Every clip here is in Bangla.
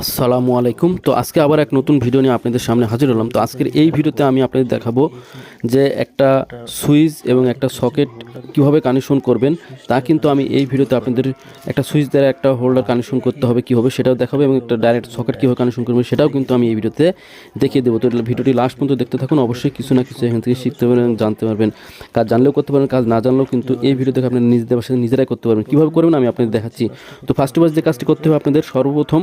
আসসালামু আলাইকুম। তো আজকে আবার এক নতুন ভিডিও নিয়ে আপনাদের সামনে হাজির হলাম। তো আজকের এই ভিডিওতে আমি আপনাদের দেখাবো যে একটা সুইচ এবং একটা সকেট কীভাবে কানেকশন করবেন, তা কিন্তু আমি এই ভিডিওতে আপনাদের একটা সুইচ দ্বারা একটা হোল্ডার কানেকশন করতে হবে, কীভাবে সেটাও দেখাবো এবং একটা ডাইরেক্ট সকেট কীভাবে কানেকশন করবেন সেটাও কিন্তু আমি এই ভিডিওতে দেখিয়ে দেবো। তো ভিডিওটি লাস্ট পর্যন্ত দেখতে থাকুন, অবশ্যই কিছু না কিছু এখান থেকে শিখতে পারবেন এবং জানতে পারবেন। কাজ জানলেও করতে পারবেন, কাজ না জানলেও কিন্তু এই ভিডিও দেখে আপনারা নিজেদের বাসায় নিজেরাই করতে পারবেন। কীভাবে করবেন আমি আপনাদের দেখাচ্ছি। তো ফার্স্ট অফ যে কাজটি করতে হবে আপনাদের, সর্বপ্রথম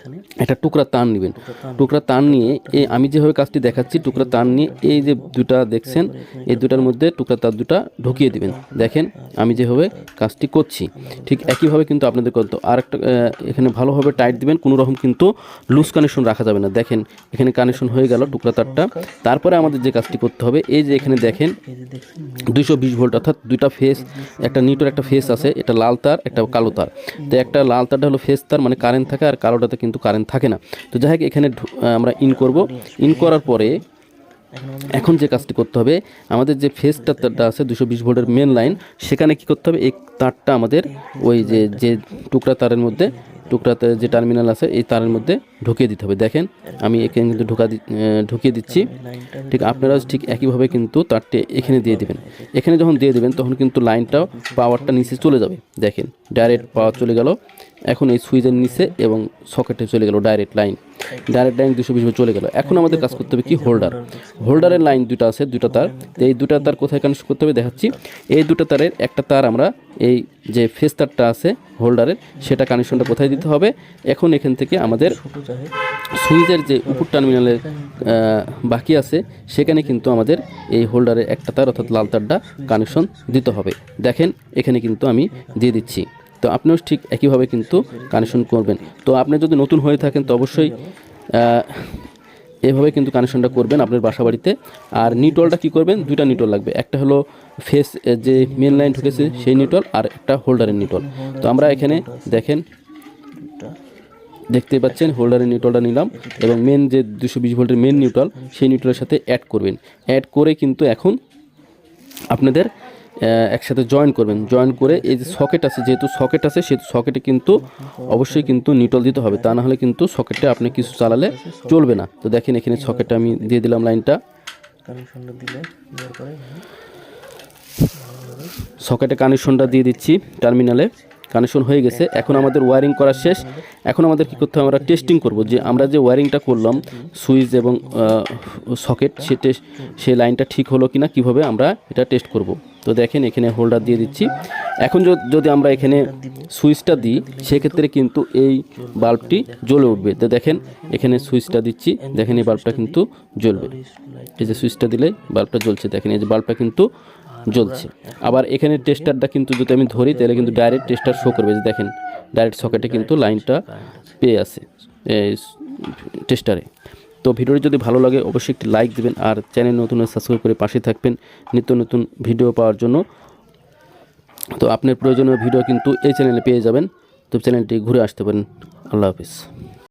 এখানে। একটা টুকরা তার নেবেন। টুকরা তার নিয়ে এই আমি যেভাবে কাজটি দেখাচ্ছি টুকরা তার নিয়ে এই যে দুটা দেখছেন এই দুটার মধ্যে টুকরা তার দুটা ঢুকিয়ে দিবেন। দেখেন আমি যেভাবে কাজটি করছি। ঠিক একইভাবে কিন্তু আপনাদের করতে আর একটা এখানে ভালোভাবে টাইট দিবেন কোনো রকম কিন্তু লুজ কানেকশন রাখা যাবে না। দেখেন এখানে কানেকশন হয়ে গেল টুকরা তারটা। তারপরে আমাদের যে কাজটি করতে হবে এই যে এখানে দেখেন দুইশো বিশ ভোল্ট অর্থাৎ দুইটা ফেস একটা নিটোর একটা ফেস আছে এটা লাল তার একটা কালো তার। তো একটা লাল তারটা হলো ফেস তার মানে কারেন্ট থাকে আর কালোটাতে কিন্তু কারেন্ট থাকে না। তো যাই হোক, এখানে আমরা ইন করব। ইন করার পরে এখন এখন যে কাজটি করতে হবে, আমাদের যে ফেস তারটা আছে, দুশো বিশ ভোল্টের মেন লাইন সেখানে কি করতে হবে? এই তারটা আমাদের ওই যে যে টুকরা তারের মধ্যে টুকরাতে যে টার্মিনাল আছে, এই তারের মধ্যে ঢুকিয়ে দিতে হবে। দেখেন, আমি এখানে কিন্তু ঢোকা ঢুকিয়ে দিচ্ছি। ঠিক আপনারাও ঠিক একইভাবে কিন্তু তারটি এখানে দিয়ে দিবেন। এখানে যখন দিয়ে দিবেন, তখন কিন্তু লাইনটাও, পাওয়ারটা নিচে চলে যাবে। দেখেন ডাইরেক্ট পাওয়ার চলে গেল। এখন এই সুইচের নিচে এবং সকেটে চলে গেল ডাইরেক্ট লাইন ডাইরেক্ট লাইন দুশো বিশ চলে গেল। এখন আমাদের কাজ করতে হবে কি হোল্ডার হোল্ডারের লাইন দুটো আছে দুটো তার। এই দুটো তার কোথায় কানেক্ট করতে হবে দেখাচ্ছি। এই দুটো তারের একটা তার আমরা এই যে ফেস তারটা আছে হোল্ডারের সেটা কানেকশনটা কোথায় দিতে হবে? এখন এখান থেকে আমাদের সুইচের যে উপর টার্মিনালের বাকি আছে সেখানে কিন্তু আমাদের এই হোল্ডারের একটা তার অর্থাৎ লাল তারটা কানেকশন দিতে হবে। দেখেন এখানে কিন্তু আমি দিয়ে দিচ্ছি। তো আপনিও ঠিক একইভাবে কিন্তু কানেকশন করবেন। তো আপনি যদি নতুন হয়ে থাকেন তো অবশ্যই এভাবে কিন্তু কানেকশনটা করবেন আপনার বাসা বাড়িতে আর নিটলটা কি করবেন? দুইটা নিটল লাগবে। একটা হলো ফেস যে মেন লাইন ঢুকেছে সেই নিটল আর একটা হোল্ডারের নিটল তো আমরা এখানে দেখেন, দেখতে পাচ্ছেন হোল্ডারের নিউট্রালটা নিলাম এবং মেন যে দুশো বিশ ভোল্টের মেন নিউট্রাল সেই নিউট্রালের সাথে অ্যাড করবেন। অ্যাড করে কিন্তু এখন আপনাদের একসাথে জয়েন করবেন। জয়েন করে এই যে সকেট আছে যেহেতু সকেট আছে সেহেতু সকেটে কিন্তু অবশ্যই কিন্তু নিটল দিতে হবে। তা নাহলে কিন্তু সকেটে আপনি কিছু চালালে চলবে না। তো দেখেন এখানে সকেটটা আমি দিয়ে দিলাম লাইনটা। সকেটে কানেকশনটা দিয়ে দিচ্ছি টার্মিনালে কানেকশন হয়ে গেছে। এখন আমাদের ওয়ারিং করা শেষ। এখন আমাদের কি করতে হবে? আমরা টেস্টিং করব। যে আমরা যে ওয়ারিংটা করলাম, সুইচ এবং সকেট, সে টেস্ট সেই লাইনটা ঠিক হলো কি না কীভাবে আমরা এটা টেস্ট করব। তো দেখেন, এখানে হোল্ডার দিয়ে দিচ্ছি। এখন যদি আমরা এখানে সুইচটা দিই, সেক্ষেত্রে কিন্তু এই বাল্বটি জ্বলে উঠবে। তো দেখেন, এখানে সুইচটা দিচ্ছি। দেখেন, এই বাল্বটা কিন্তু জ্বলবে। এই যে সুইচটা দিলে বাল্বটা জ্বলছে। দেখেন, এই যে বাল্বটা কিন্তু জ্বলছে। আবার এখানে টেস্টারটা কিন্তু যদি আমি ধরি তাহলে কিন্তু ডাইরেক্ট টেস্টার শো করবে। যে দেখেন ডাইরেক্ট সকেটে কিন্তু লাইনটা পেয়ে আছে এই টেস্টারে তো ভিডিওটি যদি ভালো লাগে অবশ্যই একটি লাইক দিবেন আর চ্যানেল নতুন সাবস্ক্রাইব করে পাশে থাকবেন নিত্য নতুন ভিডিও পাওয়ার জন্য। তো আপনার প্রয়োজনীয় ভিডিও কিন্তু এই চ্যানেলে পেয়ে যাবেন। তো চ্যানেলটি ঘুরে আসতে পারেন। আল্লাহ হাফিজ।